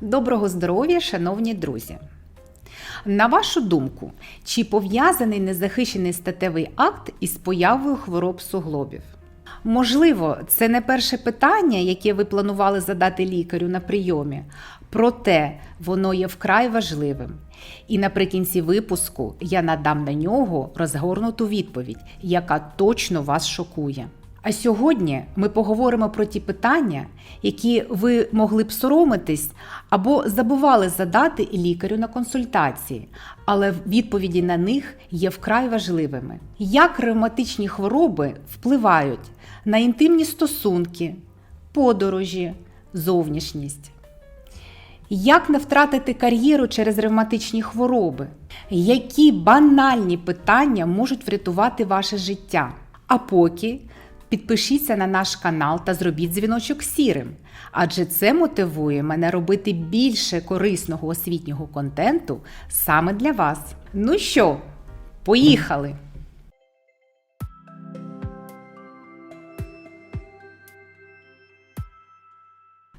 Доброго здоров'я, шановні друзі! На вашу думку, чи пов'язаний незахищений статевий акт із появою хвороб суглобів? Можливо, це не перше питання, яке ви планували задати лікарю на прийомі, проте воно є вкрай важливим. І наприкінці випуску я надам на нього розгорнуту відповідь, яка точно вас шокує. А сьогодні ми поговоримо про ті питання, які ви могли б соромитись або забували задати лікарю на консультації, але відповіді на них є вкрай важливими. Як ревматичні хвороби впливають на інтимні стосунки, подорожі, зовнішність? Як не втратити кар'єру через ревматичні хвороби? Які банальні питання можуть врятувати ваше життя? А поки підпишіться на наш канал та зробіть дзвіночок сірим, адже це мотивує мене робити більше корисного освітнього контенту саме для вас. Ну що, поїхали!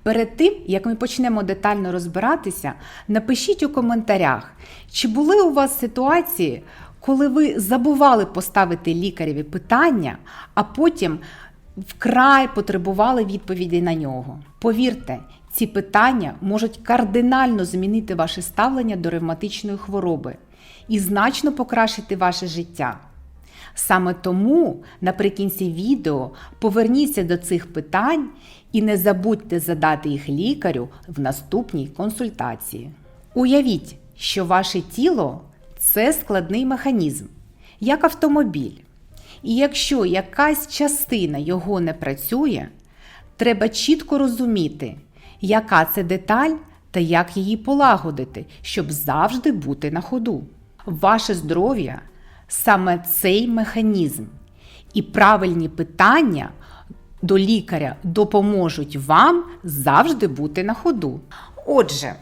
Перед тим, як ми почнемо детально розбиратися, напишіть у коментарях, чи були у вас ситуації, коли ви забували поставити лікареві питання, а потім вкрай потребували відповіді на нього. Повірте, ці питання можуть кардинально змінити ваше ставлення до ревматичної хвороби і значно покращити ваше життя. Саме тому наприкінці відео поверніться до цих питань і не забудьте задати їх лікарю в наступній консультації. Уявіть, що ваше тіло це складний механізм, як автомобіль. І якщо якась частина його не працює, треба чітко розуміти, яка це деталь та як її полагодити, щоб завжди бути на ходу. Ваше здоров'я саме цей механізм. І правильні питання до лікаря допоможуть вам завжди бути на ходу. Отже,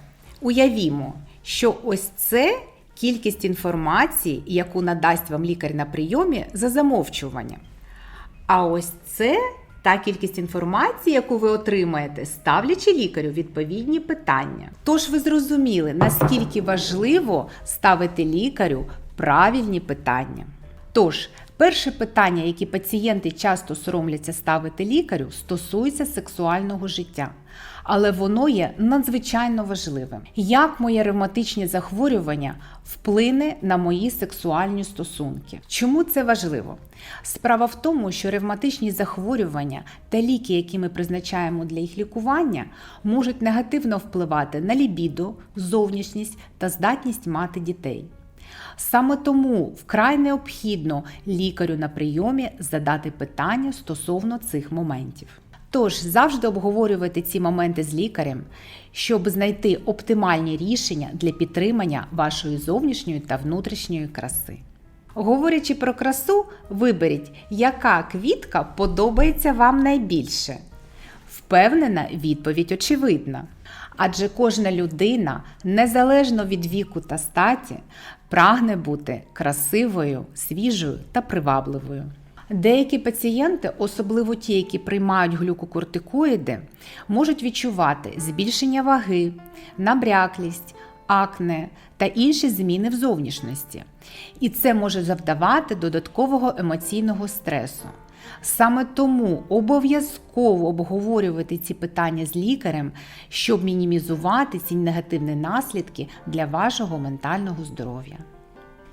уявімо, що ось це кількість інформації, яку надасть вам лікар на прийомі за замовчуванням. А ось це та кількість інформації, яку ви отримаєте, ставлячи лікарю відповідні питання. Тож ви зрозуміли, наскільки важливо ставити лікарю правильні питання. Тож, перше питання, які пацієнти часто соромляться ставити лікарю, стосується сексуального життя. Але воно є надзвичайно важливим. Як моє ревматичне захворювання вплине на мої сексуальні стосунки? Чому це важливо? Справа в тому, що ревматичні захворювання та ліки, які ми призначаємо для їх лікування, можуть негативно впливати на лібідо, зовнішність та здатність мати дітей. Саме тому вкрай необхідно лікарю на прийомі задати питання стосовно цих моментів. Тож завжди обговорювати ці моменти з лікарем, щоб знайти оптимальні рішення для підтримання вашої зовнішньої та внутрішньої краси. Говорячи про красу, виберіть, яка квітка подобається вам найбільше. Впевнена, відповідь очевидна. Адже кожна людина, незалежно від віку та статі, прагне бути красивою, свіжою та привабливою. Деякі пацієнти, особливо ті, які приймають глюкокортикоїди, можуть відчувати збільшення ваги, набряклість, акне та інші зміни в зовнішності. І це може завдавати додаткового емоційного стресу. Саме тому обов'язково обговорювати ці питання з лікарем, щоб мінімізувати ці негативні наслідки для вашого ментального здоров'я.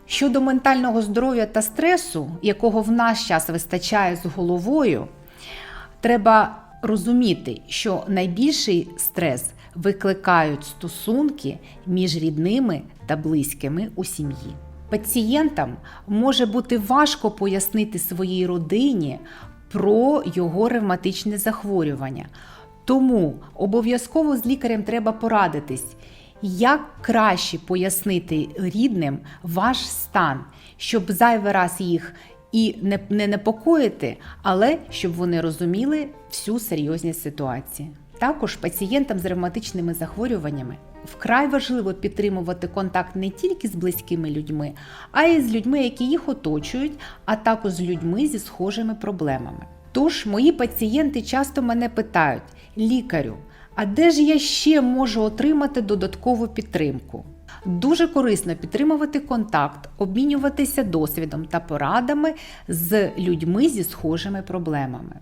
Щодо ментального здоров'я та стресу, якого в наш час вистачає з головою, треба розуміти, що найбільший стрес викликають стосунки між рідними та близькими у сім'ї. Пацієнтам може бути важко пояснити своїй родині про його ревматичне захворювання. Тому обов'язково з лікарем треба порадитись, як краще пояснити рідним ваш стан, щоб зайвий раз їх і не, не непокоїти, але щоб вони розуміли всю серйозність ситуації. Також пацієнтам з ревматичними захворюваннями вкрай важливо підтримувати контакт не тільки з близькими людьми, а й з людьми, які їх оточують, а також з людьми зі схожими проблемами. Тож мої пацієнти часто мене питають: лікарю, А де ж я ще можу отримати додаткову підтримку? Дуже корисно підтримувати контакт, обмінюватися досвідом та порадами з людьми зі схожими проблемами.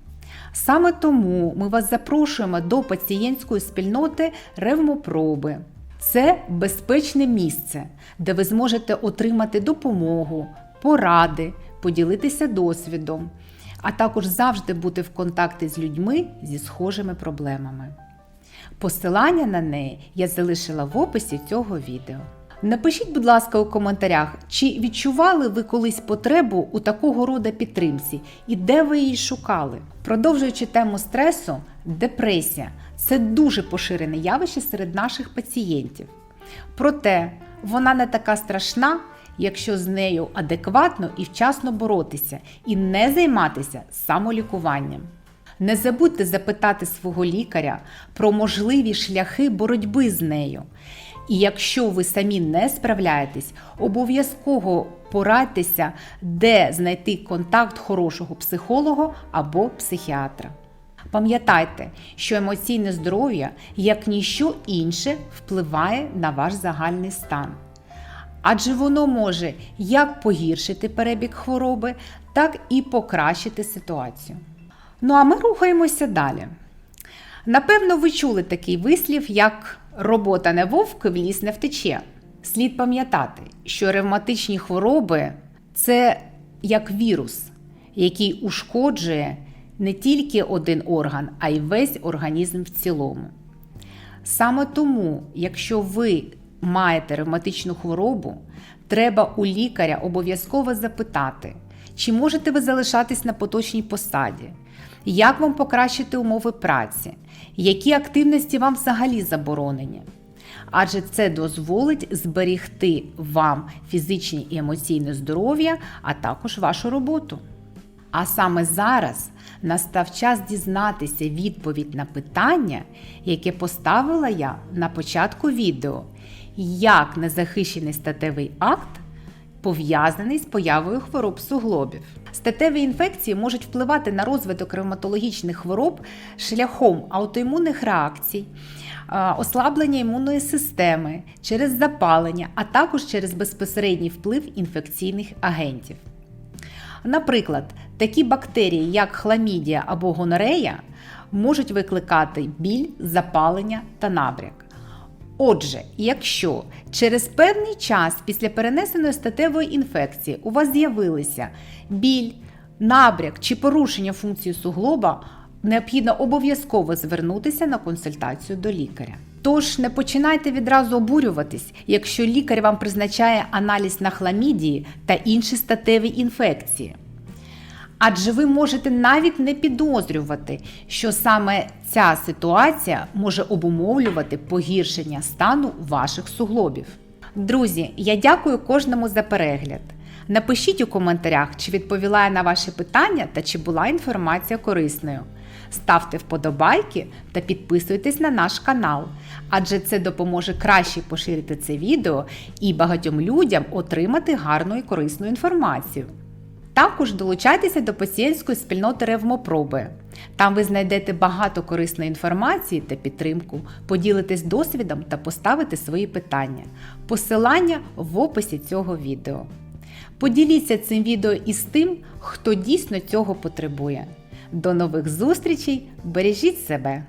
Саме тому ми вас запрошуємо до пацієнтської спільноти Ревмопроби. Це безпечне місце, де ви зможете отримати допомогу, поради, поділитися досвідом, а також завжди бути в контакті з людьми зі схожими проблемами. Посилання на неї я залишила в описі цього відео. Напишіть, будь ласка, у коментарях, чи відчували ви колись потребу у такого роду підтримці і де ви її шукали. Продовжуючи тему стресу, депресія це дуже поширене явище серед наших пацієнтів. Проте вона не така страшна, якщо з нею адекватно і вчасно боротися і не займатися самолікуванням. Не забудьте запитати свого лікаря про можливі шляхи боротьби з нею. І якщо ви самі не справляєтесь, обов'язково порадьтеся, де знайти контакт хорошого психолога або психіатра. Пам'ятайте, що емоційне здоров'я, як ніщо інше, впливає на ваш загальний стан. Адже воно може як погіршити перебіг хвороби, так і покращити ситуацію. Ну а ми рухаємося далі. Напевно, ви чули такий вислів, як робота не вовк, в ліс не втече. Слід пам'ятати, що ревматичні хвороби це як вірус, який ушкоджує не тільки один орган, а й весь організм в цілому. Саме тому, якщо ви маєте ревматичну хворобу, треба у лікаря обов'язково запитати, чи можете ви залишатись на поточній посаді, як вам покращити умови праці, які активності вам взагалі заборонені. Адже це дозволить зберігти вам фізичне і емоційне здоров'я, а також вашу роботу. А саме зараз настав час дізнатися відповідь на питання, яке поставила я на початку відео, як незахищений статевий акт пов'язаний з появою хвороб суглобів. Статеві інфекції можуть впливати на розвиток ревматологічних хвороб шляхом аутоімунних реакцій, е, ослаблення імунної системи через запалення, а також через безпосередній вплив інфекційних агентів. Наприклад, такі бактерії, як хламідія або гонорея, можуть викликати біль, запалення та набряк. Отже, якщо через певний час після перенесеної статевої інфекції у вас з'явилися біль, набряк чи порушення функції суглоба, необхідно обов'язково звернутися на консультацію до лікаря. Тож не починайте відразу обурюватись, якщо лікар вам призначає аналіз на хламідії та інші статеві інфекції. Адже ви можете навіть не підозрювати, що саме ця ситуація може обумовлювати погіршення стану ваших суглобів. Друзі, я дякую кожному за перегляд. Напишіть у коментарях, чи відповіла я на ваші питання та чи була інформація корисною. Ставте вподобайки та підписуйтесь на наш канал, адже це допоможе краще поширити це відео і багатьом людям отримати гарну і корисну інформацію. Також долучайтеся до пацієнтської спільноти Ревмопроби. Там ви знайдете багато корисної інформації та підтримку, поділитесь досвідом та поставите свої питання. Посилання в описі цього відео. Поділіться цим відео із тим, хто дійсно цього потребує. До нових зустрічей! Бережіть себе!